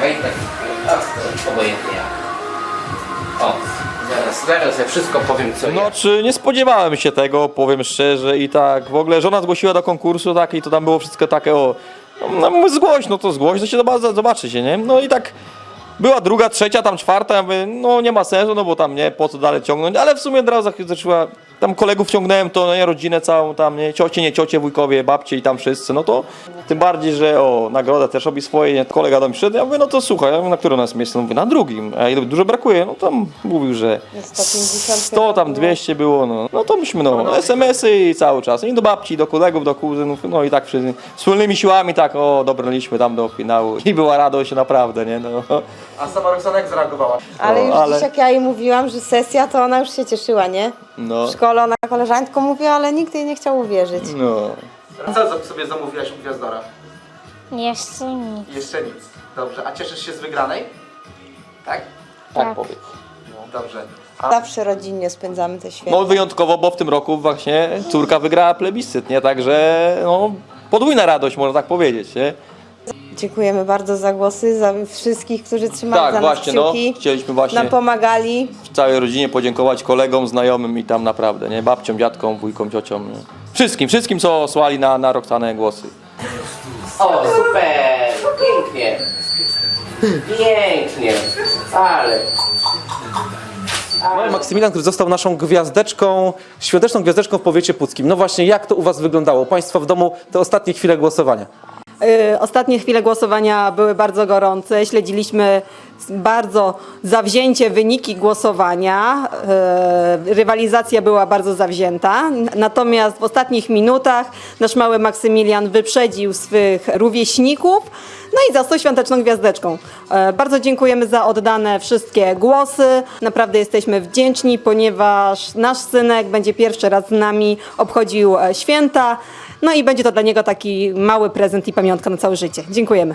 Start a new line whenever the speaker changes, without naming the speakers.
No i tak. tak o, zaraz, zaraz, ja wszystko powiem co
No czy nie spodziewałem się tego, powiem szczerze i tak, w ogóle żona zgłosiła do konkursu tak i to tam było wszystko takie o, no, no zgłoś, no to zgłoś, to się zobaczy się, nie? No i tak była druga, trzecia, tam czwarta, ja mówię, no nie ma sensu, no bo tam nie, po co dalej ciągnąć, ale w sumie od razu zaczęła tam kolegów ciągnąłem, to nie, rodzinę całą tam, nie, ciocie, nie ciocie, wujkowie, babcie i tam wszyscy, no to tym bardziej, że o, nagroda też robi swoje, nie? kolega do mnie przyszedł, ja mówię, no to słuchaj, ja mówię, na którym nas miejscu, mówię, na drugim, a ile dużo brakuje, no tam mówił, że
150
100 tam 200 było, no, no to myśmy no, SMS-y i cały czas, i do babci, do kolegów, do kuzynów, no i tak wszyscy, wspólnymi siłami tak, o, dobrnęliśmy tam do finału i była radość naprawdę, nie, no.
A sama Roxana jak zareagowała?
Ale już
ale-
dziś jak ja jej mówiłam, że sesja, to ona już się cieszyła, nie?
No,
W szkole ona koleżanką mówi, ale nikt jej nie chciał uwierzyć.
no.
A co sobie zamówiłaś u Gwiazdora?
Jeszcze nic.
Jeszcze nic. Dobrze. A cieszysz się z wygranej? Tak?
Tak
Tak.
powiedz.
Dobrze. A
Zawsze rodzinnie spędzamy te święta.
No wyjątkowo, bo w tym roku właśnie córka wygrała plebiscyt, nie, także no, podwójna radość, można tak powiedzieć, nie.
Dziękujemy bardzo za głosy, za wszystkich, którzy trzymali
Tak,
za
właśnie,
nas
no,
kciuki.
chcieliśmy właśnie
Nam pomagali.
całej rodzinie podziękować kolegom, znajomym i tam naprawdę, nie, babciom, dziadkom, wujkom, ciociom, nie. Wszystkim, wszystkim, co słali na, na Roxanę głosy.
O, super, pięknie. Pięknie, ale...
No, Maksymilian, który został naszą gwiazdeczką, świąteczną gwiazdeczką w powiecie puckim. No właśnie, jak to u Was wyglądało? U Państwa w domu te ostatnie chwile głosowania.
Y, Ostatnie chwile głosowania były bardzo gorące. Śledziliśmy bardzo zawzięcie wyniki głosowania. Y, Rywalizacja była bardzo zawzięta. Natomiast w ostatnich minutach nasz mały Maksymilian wyprzedził swych rówieśników. No i został świąteczną gwiazdeczką. E, Bardzo dziękujemy za oddane wszystkie głosy. Naprawdę jesteśmy wdzięczni, ponieważ nasz synek będzie pierwszy raz z nami obchodził e, święta. No i będzie to dla niego taki mały prezent i pamiątka na całe życie. Dziękujemy.